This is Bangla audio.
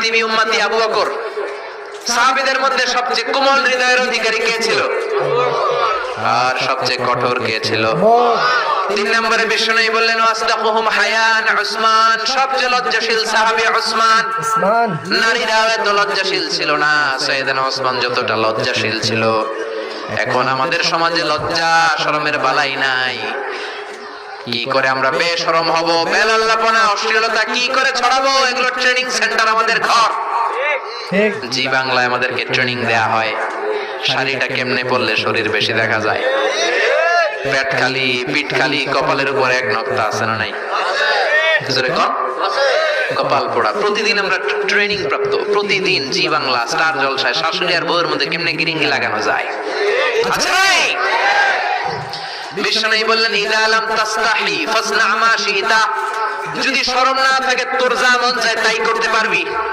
বি উম্মতি আবু বকর। সাহাবীদের মধ্যে সবচেয়ে কোমল হৃদয়ের অধিকারী কে ছিল? আর সবচেয়ে কঠোর কে ছিল? তিন নম্বরে বিষ্ণু বললেন ওয়াসদাকুহুম হায়ান উসমান। সবচেয়ে লজ্জাশীল সাহাবী উসমান। উসমান। নারীরা এত লজ্জাশীল ছিল না। সৈয়দানা ওসমান যতটা লজ্জাশীল ছিল। এখন আমাদের সমাজে লজ্জা শরমের বালাই নাই। কি করে আমরা বেশরম হব বেলাল্লাপনা অশ্লীলতা কি করে ছড়াবো? এগুলো ট্রেনিং সেন্টার আমাদের ঘর। জি বাংলায় আমাদেরকে ট্রেনিং দেয়া হয়। শাড়িটা কেমনে পরলে শরীর বেশি দেখা যায়? পেট খালি পিঠ খালি কপালের উপর এক নক্তা আছে না নাই? কপাল পোড়া। প্রতিদিন আমরা ট্রেনিং প্রাপ্ত। প্রতিদিন জি বাংলা স্টার জলসায় শাশুড়ি আর বউয়ের মধ্যে কেমনে গিরিঙ্গি লাগানো যায়? আচ্ছা বিষ্ণু বললেন, ইদা আলাম তাস্তাহি, ফাসনা মা শিতা। যদি শরম না থাকে, তোর যা মন চায় তাই করতে পারবি।